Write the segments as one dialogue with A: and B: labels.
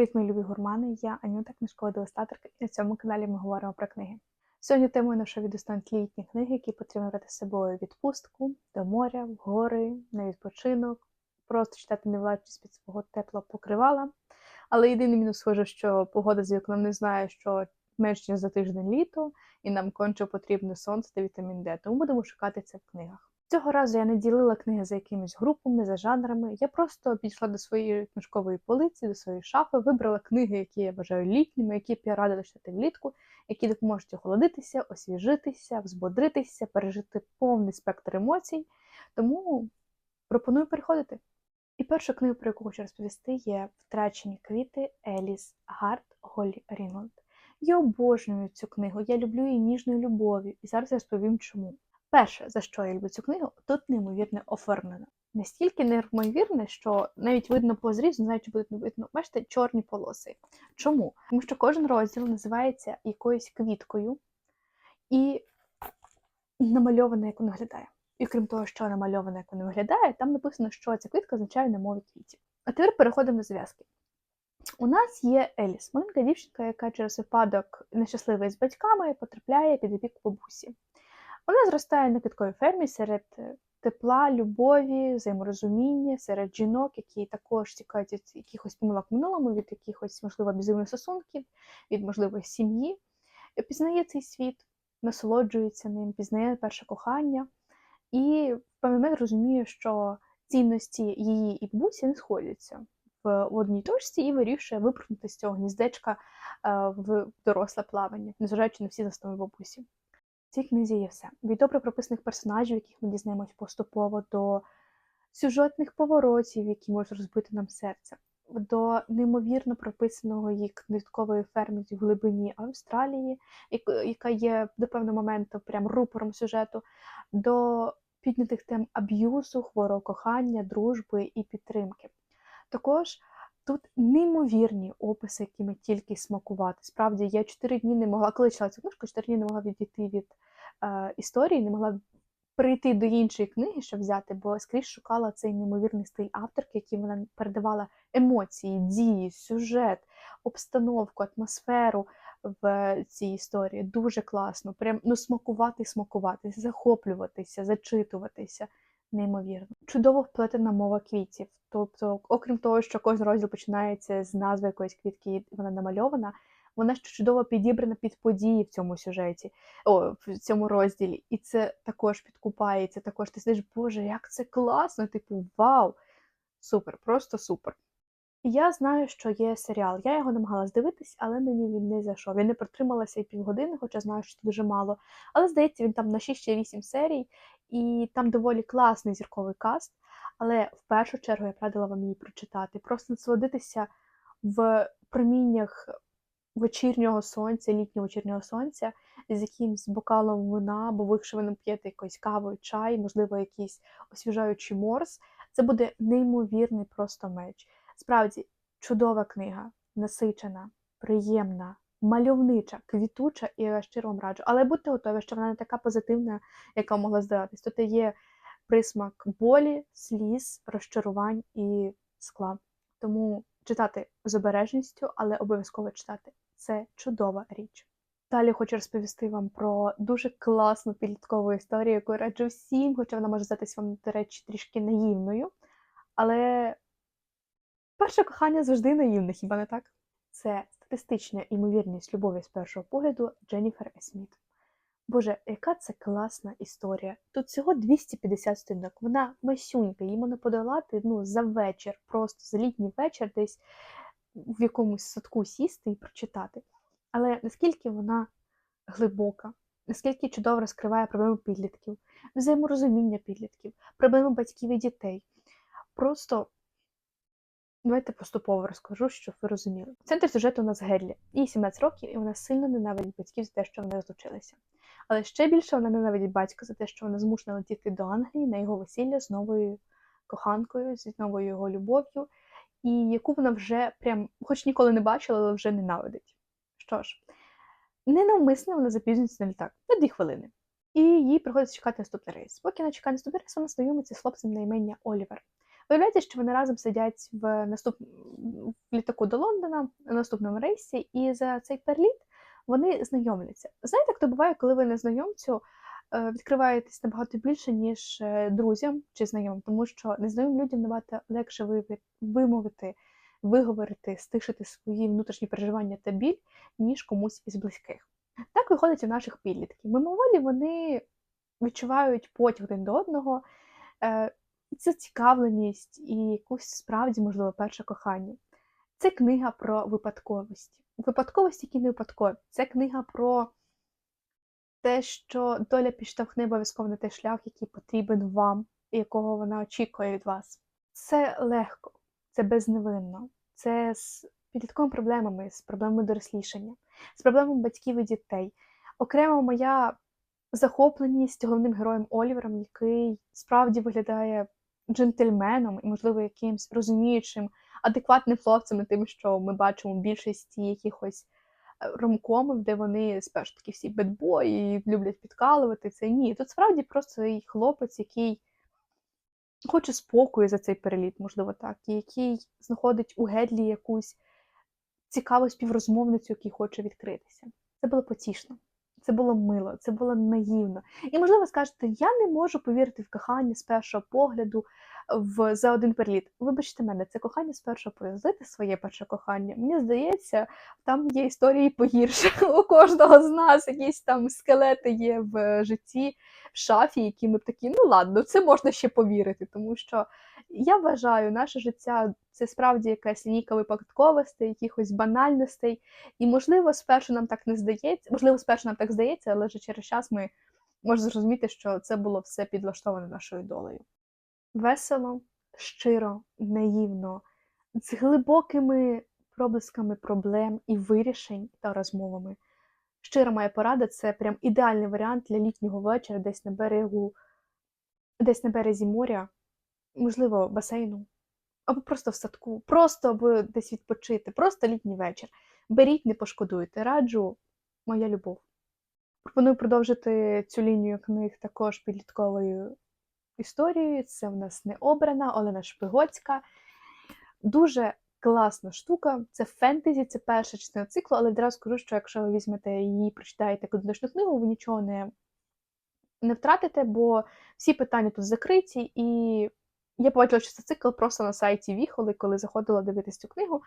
A: Привіт, мої любі гурмани! Я Анюта, книжкова дегустаторка, і на цьому каналі ми говоримо про книги. Сьогодні темою нашого відео стануть літні книги, які потрібно брати з собою відпустку, до моря, в гори, на відпочинок, просто читати не влазячись під свого теплого покривала. Але єдиний мінус схоже, що погода з вікном не знає, що менш ніж за тиждень літо, і нам конче потрібне сонце та вітамін Д, тому будемо шукати це в книгах. Цього разу я не ділила книги за якимись групами, за жанрами. Я просто підійшла до своєї книжкової полиці, до своєї шафи, вибрала книги, які я вважаю літніми, які б я радила читати влітку, які допоможуть охолодитися, освіжитися, взбодритися, пережити повний спектр емоцій. Тому пропоную переходити. І перша книга, про яку хочу розповісти, є Втрачені квіти Еліс Гарт Голлі Рінголд. Я обожнюю цю книгу, я люблю її ніжною любов'ю, і зараз я розповім чому. Перше, за що я люблю цю книгу, тут неймовірне оформлено. Настільки неймовірне, що навіть видно по зрізу, не знаю, чи буде не видно, бачите, чорні полоси. Чому? Тому що кожен розділ називається якоюсь квіткою і намальовано, як вона виглядає. І крім того, що намальовано, як вона виглядає, там написано, що ця квітка означає на мові квітів. А тепер переходимо до зв'язки. У нас є Еліс, маленька дівчинка, яка через випадок нещасливий з батьками потрапляє під опіку бабусі. Вона зростає на квітковій фермі серед е, тепла, любові, взаєморозуміння, серед жінок, які також тікають від якихось помилок в минулому, від якихось, можливо, аб'юзивних стосунків, від можливої сім'ї. Пізнає цей світ, насолоджується ним, пізнає перше кохання і в певний момент розуміє, що цінності її і бабусі не сходяться в одній точці і вирішує випрыгнути з цього гніздечка е, в доросле плавання, незважаючи на всі застанови бабусі. Цій книзі є все. Від добре прописаних персонажів, яких ми дізнаємось поступово, до сюжетних поворотів, які можуть розбити нам серце, до неймовірно прописаного її книжкової ферми в глибині Австралії, яка є до певного моменту прям рупором сюжету, до піднятих тем аб'юзу, хворого кохання, дружби і підтримки. Також Тут неймовірні описи, якими тільки смакувати. Справді, я чотири дні не могла, коли читала цю книжку, чотири дні не могла відійти від е, історії, не могла прийти до іншої книги, щоб взяти, бо скрізь шукала цей неймовірний стиль авторки, який вона передавала емоції, дії, сюжет, обстановку, атмосферу в цій історії. Дуже класно. Прям ну смакувати, смакувати, захоплюватися, зачитуватися неймовірно. Чудово вплетена мова квітів. Тобто, окрім того, що кожен розділ починається з назви якоїсь квітки, і вона намальована, вона ще чудово підібрана під події в цьому сюжеті, о, в цьому розділі. І це також підкупає, це також ти сидиш, Боже, як це класно! Типу, вау! Супер, просто супер. Я знаю, що є серіал. Я його намагалась дивитись, але мені він не зайшов. Я не протрималася і півгодини, хоча знаю, що це дуже мало. Але здається, він там на 6 чи 8 серій, і там доволі класний зірковий каст. Але в першу чергу я б радила вам її прочитати. Просто насолодитися в проміннях вечірнього сонця, літнього вечірнього сонця, з якимсь бокалом вина, або якщо ви не п'єте якоїсь каву, чай, можливо, якийсь освіжаючий морс. Це буде неймовірний просто меч. Справді, чудова книга, насичена, приємна, мальовнича, квітуча, і я щиро вам раджу. Але будьте готові, що вона не така позитивна, яка могла здаватись. Тут є присмак болі, сліз, розчарувань і скла. Тому читати з обережністю, але обов'язково читати. Це чудова річ. Далі хочу розповісти вам про дуже класну підліткову історію, яку раджу всім, хоча вона може здатись вам, до речі, трішки наївною. Але перше кохання завжди наївне, хіба не так? Це статистична імовірність любові з першого погляду Дженніфер Есміт. Боже, яка це класна історія. Тут всього 250 сторінок. Вона масюнька, її можна подолати ну, за вечір, просто за літній вечір, десь в якомусь садку сісти і прочитати. Але наскільки вона глибока, наскільки чудово розкриває проблеми підлітків, взаєморозуміння підлітків, проблеми батьків і дітей. Просто давайте поступово розкажу, щоб ви розуміли. Центр сюжету у нас Герлі. Їй 17 років, і вона сильно ненавидить батьків за те, що вони розлучилися. Але ще більше вона ненавидить батька за те, що вона змушена летіти до Англії на його весілля з новою коханкою, з новою його любов'ю, і яку вона вже прям, хоч ніколи не бачила, але вже ненавидить. Що ж, ненавмисно вона запізнюється на літак на дві хвилини. І їй приходиться чекати наступний рейс. Поки вона чекає наступний рейс, вона знайомиться з хлопцем на імення Олівер. Виявляється, що вони разом сидять в наступ... в літаку до Лондона на наступному рейсі, і за цей переліт вони знайомляться. Знаєте, як то буває, коли ви незнайомцю е, відкриваєтесь набагато більше, ніж е, друзям чи знайомим, тому що незнайомим людям набагато легше вимовити, виговорити, стишити свої внутрішні переживання та біль, ніж комусь із близьких. Так виходить у наших підлітків. Мимоволі вони відчувають потяг один до одного, е, зацікавленість і якусь справді, можливо, перше кохання. Це книга про випадковості. Випадковості, які не випадкові. Це книга про те, що доля підштовхне обов'язково на той шлях, який потрібен вам, і якого вона очікує від вас. Це легко, це безневинно, це з підлітковими проблемами, з проблемами дорослішання, з проблемами батьків і дітей. Окремо моя захопленість головним героєм Олівером, який справді виглядає джентльменом і, можливо, якимсь розуміючим, адекватним хлопцем, тим, що ми бачимо в більшості якихось е, ромкомів, де вони спершу такі всі бедбої люблять підкалувати. Це ні. Тут справді просто цей хлопець, який хоче спокою за цей переліт, можливо, так, і який знаходить у Гедлі якусь цікаву співрозмовницю, який хоче відкритися. Це було потішно. Це було мило, це було наївно. І, можливо, скажете, я не можу повірити в кохання з першого погляду в, за один переліт. Вибачте мене, це кохання з першого погляду. Своє перше кохання. Мені здається, там є історії погірше. У кожного з нас якісь там скелети є в житті, в шафі, які ми б такі, ну ладно, це можна ще повірити, тому що я вважаю, наше життя це справді якась лінійка випадковостей, якихось банальностей. І, можливо, спершу нам так не здається, можливо, спершу нам так здається, але вже через час ми можемо зрозуміти, що це було все підлаштоване нашою долею. Весело, щиро, наївно, з глибокими проблисками проблем і вирішень та розмовами. Щира моя порада це прям ідеальний варіант для літнього вечора, десь на берегу, десь на березі моря, можливо, басейну, або просто в садку, просто аби десь відпочити, просто літній вечір. Беріть, не пошкодуйте. Раджу, моя любов. Пропоную продовжити цю лінію книг також підлітковою історією. Це в нас не обрана Олена Шпигоцька. Дуже класна штука. Це фентезі, це перша частина циклу, але відразу скажу, що якщо ви візьмете її, прочитаєте одиночну книгу, ви нічого не, не втратите, бо всі питання тут закриті, і я побачила, що це цикл просто на сайті Віхоли, коли заходила дивитись цю книгу.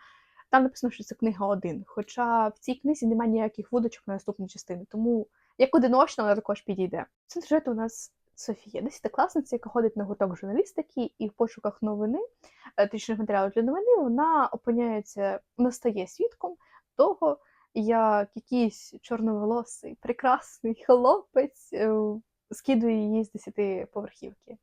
A: Там написано, що це книга один. Хоча в цій книзі немає ніяких вудочок на наступні частини. Тому як одиночна, вона також підійде. Це сюжет у нас Софія, десятикласниця, яка ходить на гурток журналістики, і в пошуках новини, е, матеріалів для новини, вона опиняється, вона стає свідком того, як якийсь чорноволосий, прекрасний хлопець е, скидує її з десятиповерхівки.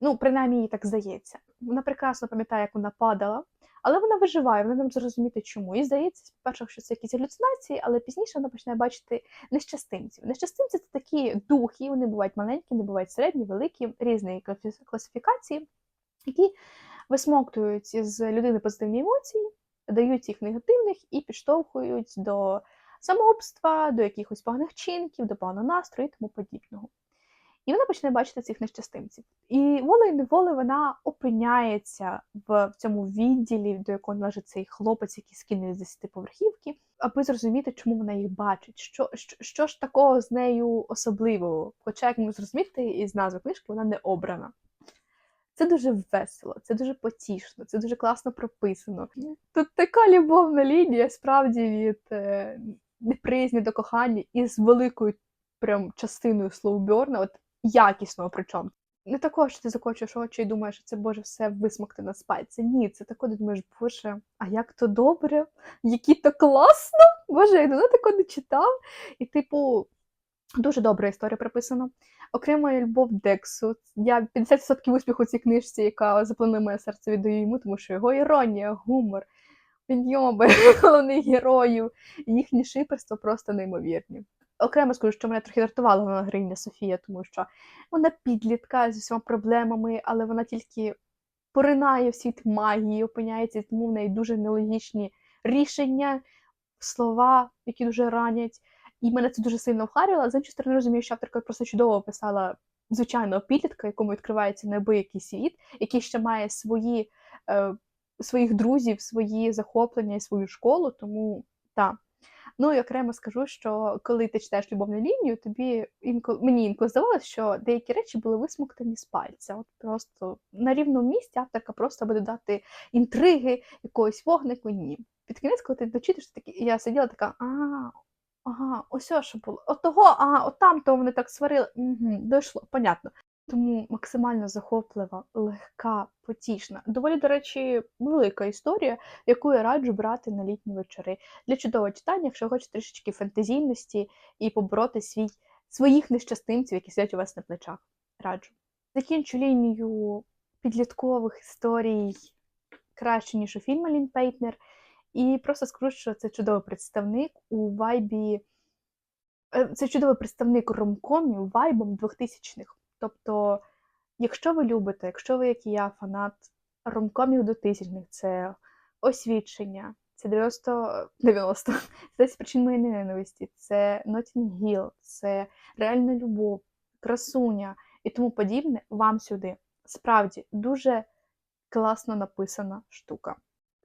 A: Ну, принаймні, їй так здається. Вона прекрасно пам'ятає, як вона падала, але вона виживає, вона не може зрозуміти, чому. І здається, по-перше, що це якісь галюцинації, але пізніше вона починає бачити нещастинців. Нещастинці це такі духи, вони бувають маленькі, вони бувають середні, великі, класифі- класифікації, які висмоктують із людини позитивні емоції, дають їх негативних і підштовхують до самогубства, до якихось поганих чинків, до поганого настрою і тому подібного. І вона почне бачити цих нещастинців. І волею неволею вона опиняється в цьому відділі, до якого належить цей хлопець, який скине з 10 поверхівки, аби зрозуміти, чому вона їх бачить, що, що, що ж такого з нею особливого. Хоча, як ми зрозуміти, із назви книжки вона не обрана. Це дуже весело, це дуже потішно, це дуже класно прописано. Тут така любовна лінія, справді від е, неприязні до кохання і з великою прям частиною слоуберна, от якісного причому. Не такого, що ти закочуєш очі і думаєш, що це Боже все висмокти на спальці. Ні, це тако, ти думаєш, Боже, а як то добре, які то класно! Боже, я давно такого не читав. І, типу, дуже добра історія прописана. Окрема любов Дексу. Я 50% успіху цій книжці, яка запланує моє серце віддаю йому, тому що його іронія, гумор, підйоби головних героїв, їхнє шиперство просто неймовірні. Окремо скажу, що мене трохи дратувала вона героїня Софія, тому що вона підлітка зі всіма проблемами, але вона тільки поринає в світ магії, опиняється, тому в неї дуже нелогічні рішення, слова, які дуже ранять. І мене це дуже сильно вхарювало. З іншої сторони, розумію, що авторка просто чудово описала звичайного підлітка, якому відкривається неабиякий світ, який ще має свої, е, своїх друзів, свої захоплення і свою школу, тому так. Ну і окремо скажу, що коли ти читаєш любовну лінію, тобі інколи мені інколи здавалося, що деякі речі були висмоктані з пальця. От просто на рівному місці авторка просто буде дати інтриги, якогось вогнику. Ні. Під кінець, коли ти дочитаєш, такі я сиділа така, а, ага, ось що було. От того, ага, от там то вони так сварили. Угу, дійшло, понятно. Тому максимально захоплива, легка, потішна. Доволі, до речі, велика історія, яку я раджу брати на літні вечори. Для чудового читання, якщо хочете трішечки фантазійності і побороти свій, своїх нещастинців, які сидять у вас на плечах. Раджу. Закінчу лінію підліткових історій краще, ніж у фільмі Лін Пейтнер. І просто скажу, що це чудовий представник у вайбі. е, Це чудовий представник ромкомів вайбом 2000-х. Тобто, якщо ви любите, якщо ви, як і я, фанат ромкомів 2000-х, це освідчення, це 90, 90, це 10 причин моєї ненависті, це Notting Hill, це реальна любов, красуня і тому подібне, вам сюди. Справді дуже класно написана штука.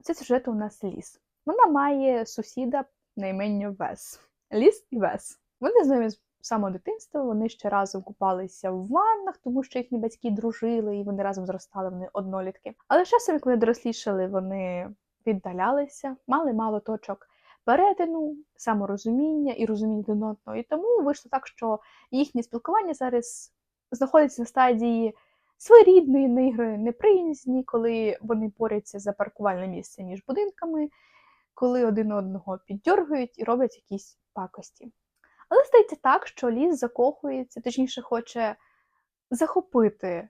A: Це сюжет у нас ліс. Вона має сусіда на ім'я Вес. Ліс і Вес. Вони з самого дитинства, вони ще разом купалися в ваннах, тому що їхні батьки дружили і вони разом зростали, вони однолітки. Але часом, як вони дорослішали, вони віддалялися, мали мало точок перетину, саморозуміння і розуміння один одного. І тому вийшло так, що їхнє спілкування зараз знаходиться на стадії своєрідної неігри неприязні, коли вони борються за паркувальне місце між будинками, коли один одного піддьоргують і роблять якісь пакості. Але стається так, що ліс закохується, точніше, хоче захопити е,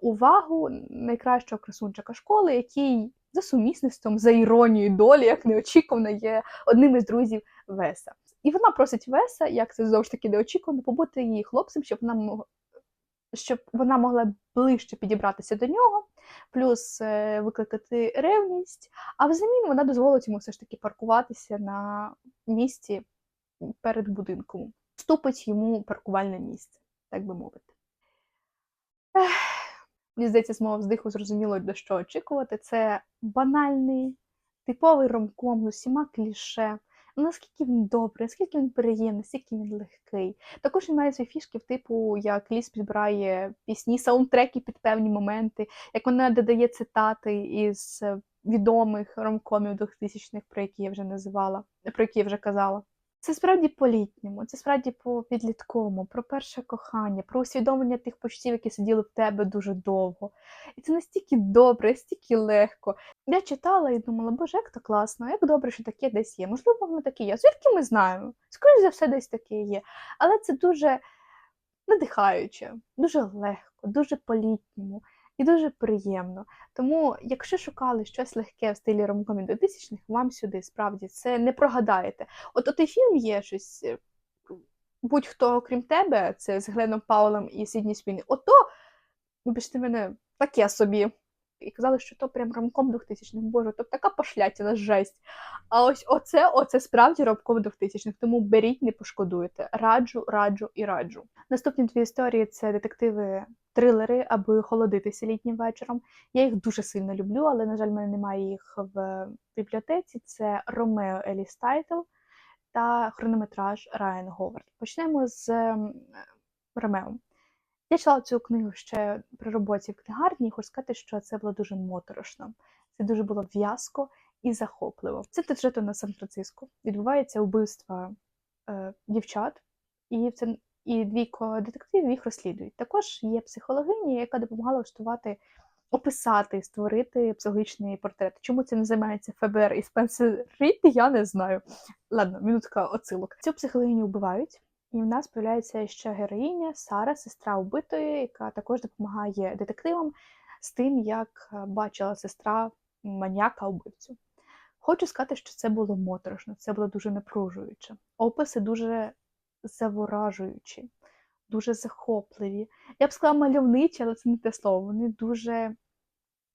A: увагу найкращого красунчика школи, який за сумісництвом, за іронією долі, як неочікувано, є одним із друзів Веса. І вона просить Веса, як це знову ж таки неочікувано, побути її хлопцем, щоб вона могла. Щоб вона могла ближче підібратися до нього, плюс е, викликати ревність, а взамін вона дозволить йому все ж таки паркуватися на місці перед будинком, вступить йому паркувальне місце, так би мовити. Ех, Мені здається, з мого вздиху зрозуміло, до що очікувати. Це банальний, типовий ромком з усіма кліше. Наскільки він добрий, наскільки він приємний, наскільки він легкий. Також він має свої фішки, типу, як ліс підбирає пісні, саундтреки під певні моменти, як вона додає цитати із е, відомих ромкомів 2000-х, про які я вже називала, про які я вже казала. Це справді по-літньому, це справді по-підлітковому, про перше кохання, про усвідомлення тих почуттів, які сиділи в тебе дуже довго. І це настільки добре, настільки легко. Я читала і думала, боже, як то класно, як добре, що таке десь є. Можливо, воно таке є. Звідки ми знаємо? Скоріше за все, десь таке є. Але це дуже надихаюче, дуже легко, дуже по-літньому і дуже приємно. Тому, якщо шукали щось легке в стилі ромкомів 2000-х, вам сюди справді це не прогадаєте. От отий фільм є щось. е, Будь-хто, окрім тебе, це з Гленом Паулем і Сідні Спіні. Ото, вибачте мене, таке собі. І казали, що то прям ромком 2000-х. Боже, то така пошлятіна жесть. А ось оце, оце справді ромком 2000-х. Тому беріть, не пошкодуєте. Раджу, раджу і раджу. Наступні дві історії це детективи трилери, аби охолодитися літнім вечором. Я їх дуже сильно люблю, але, на жаль, в мене немає їх в бібліотеці. Це Ромео Еліс Тайтл та хронометраж Райан Говард. Почнемо з ем, Ромео. Я читала цю книгу ще при роботі в книгарні, і хочу сказати, що це було дуже моторошно. Це дуже було в'язко і захопливо. Це сюжету на Сан-Франциско. Відбувається вбивство е, дівчат, і це і двійко детективів їх розслідують. Також є психологиня, яка допомагала влаштувати, описати, створити психологічний портрет. Чому не займається ФБР і Спенсер Рід, я не знаю. Ладно, минутка оцилок. Цю психологиню вбивають. І в нас з'являється ще героїня Сара, сестра вбитої, яка також допомагає детективам з тим, як е, бачила сестра маньяка вбивцю. Хочу сказати, що це було моторошно, це було дуже напружуюче. Описи дуже заворажуючі, дуже захопливі. Я б сказала мальовничі, але це не те слово. Вони дуже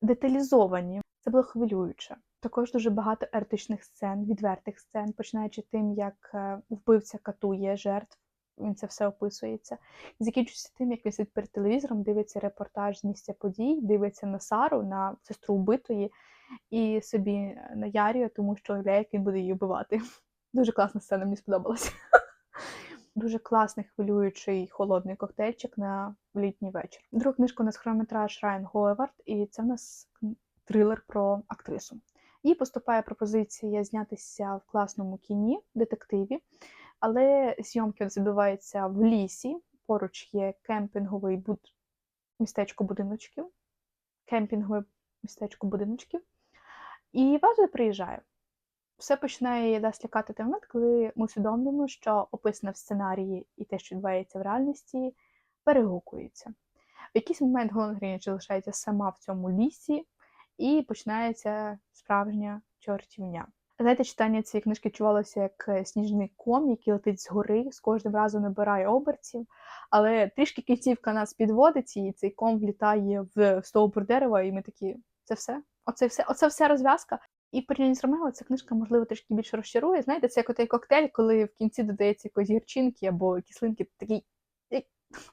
A: деталізовані. Це було хвилююче. Також дуже багато ертичних сцен, відвертих сцен, починаючи тим, як е, вбивця катує жертв він це все описується. І закінчується тим, як він сидить перед телевізором, дивиться репортаж з місця подій, дивиться на Сару, на сестру вбитої, і собі наярює, тому що як він буде її вбивати. Дуже класна сцена, мені сподобалася. Дуже класний хвилюючий холодний коктейльчик на літній вечір. Друга книжка у нас хронометраж Райан Гоевард, і це в нас трилер про актрису. Їй поступає пропозиція знятися в класному кіні, детективі, але зйомки відбуваються в лісі. Поруч є кемпінговий буд... містечко будиночків, кемпінгове містечко будиночків. І Ваза приїжджає. Все починає дасть лякати той момент, коли ми усвідомлюємо, що описане в сценарії і те, що відбувається в реальності, перегукується. В якийсь момент головна героїня залишається сама в цьому лісі, і починається справжня чортівня. Знаєте, читання цієї книжки чувалося як сніжний ком, який летить згори, з кожним разом набирає оберців, але трішки кінцівка нас підводить, і цей ком влітає в стовбур дерева, і ми такі, це все? Оце все, оце вся розв'язка. І в порівнянні з Ромео ця книжка, можливо, трішки більше розчарує. Знаєте, це як той коктейль, коли в кінці додається якоїсь гірчинки або кислинки, такий,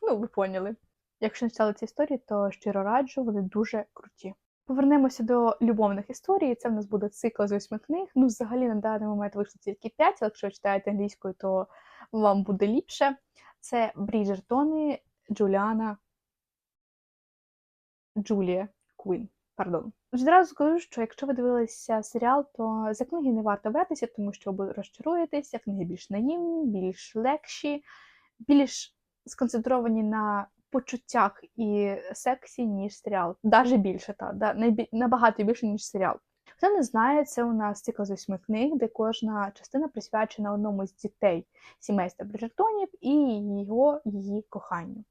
A: ну, ви поняли. Якщо не читали ці історії, то щиро раджу, вони дуже круті. Повернемося до любовних історій. Це в нас буде цикл з восьми книг. Ну, взагалі, на даний момент вийшло тільки п'ять, але якщо ви читаєте англійською, то вам буде ліпше. Це Бріджертони, Джуліана, Джулія Квін. Пардон. Відразу скажу, що якщо ви дивилися серіал, то за книги не варто братися, тому що ви розчаруєтеся, книги більш наївні, більш легші, більш сконцентровані на почуттях і сексі, ніж серіал. Даже більше, та, да, набагато більше, ніж серіал. Хто не знає, це у нас цикл з восьми книг, де кожна частина присвячена одному з дітей сімейства Бриджертонів і його її коханню.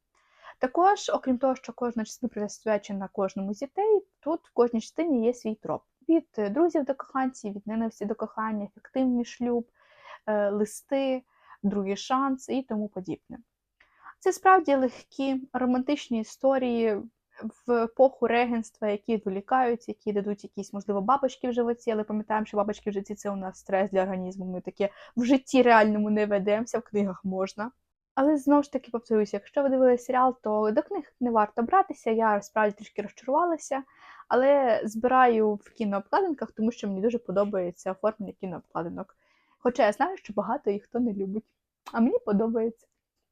A: Також, окрім того, що кожна частина присвячена кожному з дітей, тут в кожній частині є свій троп. Від друзів до коханців, від ненависті до кохання, ефективний шлюб, е, листи, другий шанс і тому подібне. Це справді легкі романтичні історії в епоху регенства, які відволікають, які дадуть якісь, можливо, бабочки в животі, але пам'ятаємо, що бабочки в житті це у нас стрес для організму. Ми таке в житті реальному не ведемося, в книгах можна. Але знову ж таки повторюся, якщо ви дивилися серіал, то до книг не варто братися. Я справді трішки розчарувалася, але збираю в кінообкладинках, тому що мені дуже подобається оформлення кінообкладинок. Хоча я знаю, що багато їх хто не любить. А мені подобається.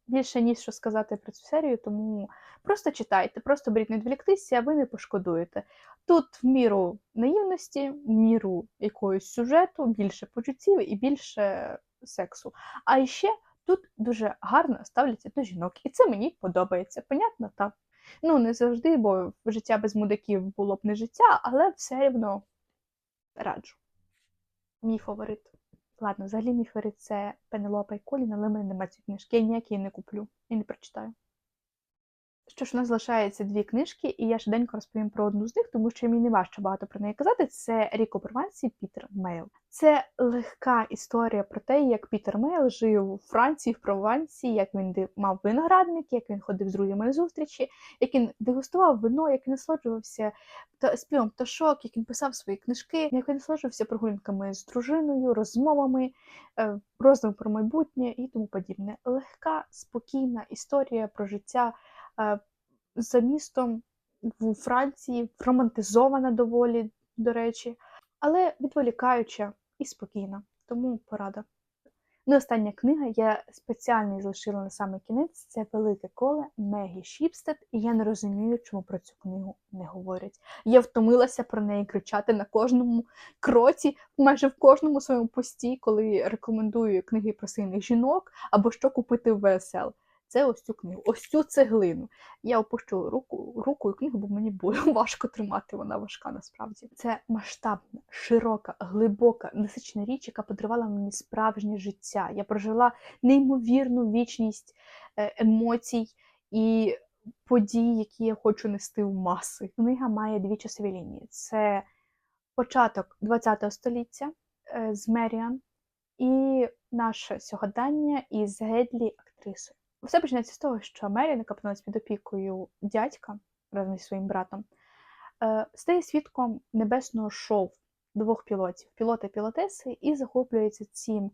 A: Більше ніж що сказати про цю серію, тому просто читайте, просто беріть не відволіктися, а ви не пошкодуєте. Тут в міру наївності, в міру якогось сюжету, більше почуттів і більше сексу. А ще тут дуже гарно ставляться до жінок, і це мені подобається. Понятно, так? Ну, не завжди, бо життя без мудаків було б не життя, але все одно раджу. Мій фаворит. Ладно, взагалі мій фаворит це Пенелопа і Колін, але мене немає цієї книжки, я ніякі не куплю і не прочитаю. Що ж, у нас залишається дві книжки, і я швиденько розповім про одну з них, тому що мені не важко багато про неї казати. Це Ріко Провансі Пітер Мейл. Це легка історія про те, як Пітер Мейл жив у Франції, в Провансі, як він мав виноградники, як він ходив з друзями на зустрічі, як він дегустував вино, як він насолоджувався співом пташок, як він писав свої книжки, як він насолоджувався прогулянками з дружиною, розмовами, е, про майбутнє і тому подібне. Легка, спокійна історія про життя. Е, за містом в Франції, романтизована доволі, до речі, але відволікаюча і спокійна, тому порада. Ну, остання книга я спеціально залишила на саме кінець це Велике коле Мегі Шіпстед, і я не розумію, чому про цю книгу не говорять. Я втомилася про неї кричати на кожному кроці, майже в кожному своєму пості, коли рекомендую книги про сильних жінок або що купити в ВСЛ це ось цю книгу, ось цю цеглину. Я опущу руку руку і книгу, бо мені буде важко тримати, вона важка насправді. Це масштабна, широка, глибока, насичена річ, яка подарувала мені справжнє життя. Я прожила неймовірну вічність е, емоцій і подій, які я хочу нести в маси. Книга має дві часові лінії: це початок ХХ століття е, з Меріан і наше сьогодення із Гедлі актрисою. Все починається з того, що Мері, яка опинилась під опікою дядька разом зі своїм братом, е, стає свідком небесного шоу двох пілотів пілота і пілотеси, і захоплюється цим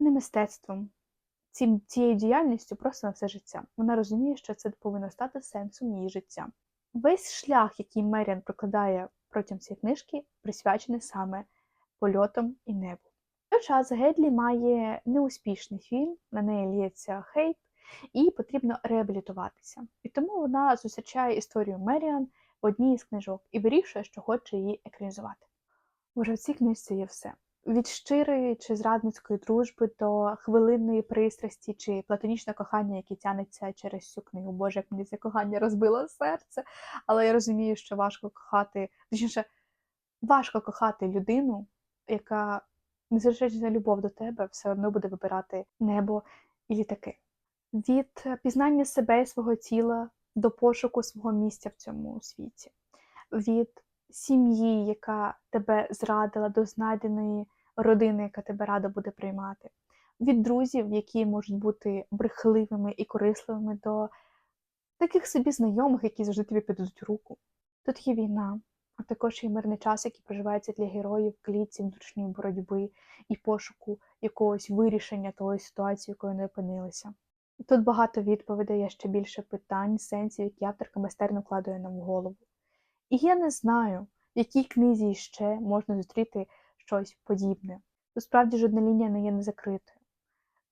A: не мистецтвом, цим, цією діяльністю просто на все життя. Вона розуміє, що це повинно стати сенсом її життя. Весь шлях, який Меріан прокладає протягом цієї книжки, присвячений саме польотам і небу. Час Гедлі має неуспішний фільм, на неї лється хейт, і потрібно реабілітуватися. І тому вона зустрічає історію Меріан в одній із книжок і вирішує, що хоче її екранізувати. Боже, в цій книжці є все. Від щирої чи зрадницької дружби до хвилинної пристрасті чи платонічного кохання, яке тянеться через цю книгу. Боже, як мені це кохання розбило серце. Але я розумію, що важко кохати, точніше, важко кохати людину, яка, незважаючи на любов до тебе, все одно буде вибирати небо і літаки. Від пізнання себе і свого тіла до пошуку свого місця в цьому світі, від сім'ї, яка тебе зрадила, до знайденої родини, яка тебе рада буде приймати, від друзів, які можуть бути брехливими і корисливими, до таких собі знайомих, які завжди тобі підуть руку. Тут є війна, а також є мирний час, який проживається для героїв клітці внутрішньої боротьби і пошуку якогось вирішення тої ситуації, в якої вони опинилися. Тут багато відповідей, є ще більше питань, сенсів, які авторка майстерно вкладає нам в голову. І я не знаю, в якій книзі ще можна зустріти щось подібне. Тут справді жодна лінія не є незакритою.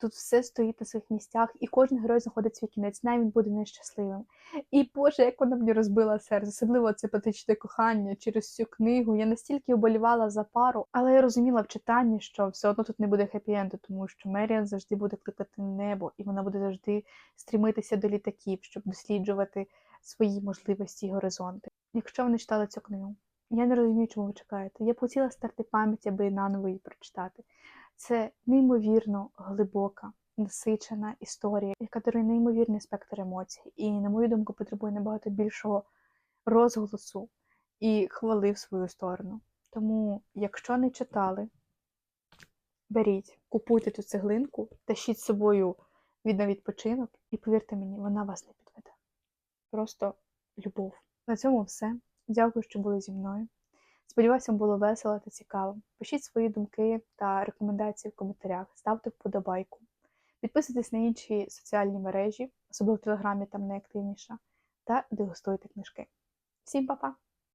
A: Тут все стоїть на своїх місцях, і кожен герой знаходить свій кінець, навіть він буде нещасливим. І Боже, як вона мені розбила серце, особливо це патичне кохання через цю книгу. Я настільки оболівала за пару, але я розуміла в читанні, що все одно тут не буде хеппі-енду, тому що Меріан завжди буде кликати небо, і вона буде завжди стрімитися до літаків, щоб досліджувати свої можливості і горизонти. Якщо ви не читали цю книгу, я не розумію, чому ви чекаєте. Я б хотіла стерти пам'ять, аби наново її прочитати. Це неймовірно глибока, насичена історія, яка дарує неймовірний спектр емоцій, і, на мою думку, потребує набагато більшого розголосу і хвали в свою сторону. Тому, якщо не читали, беріть, купуйте цю цеглинку, тащіть з собою від на відпочинок, і повірте мені, вона вас не підведе. Просто любов. На цьому все. Дякую, що були зі мною. Сподіваюся, вам було весело та цікаво. Пишіть свої думки та рекомендації в коментарях, ставте вподобайку. Підписуйтесь на інші соціальні мережі, особливо в Телеграмі там найактивніша, та дегустуйте книжки. Всім па-па!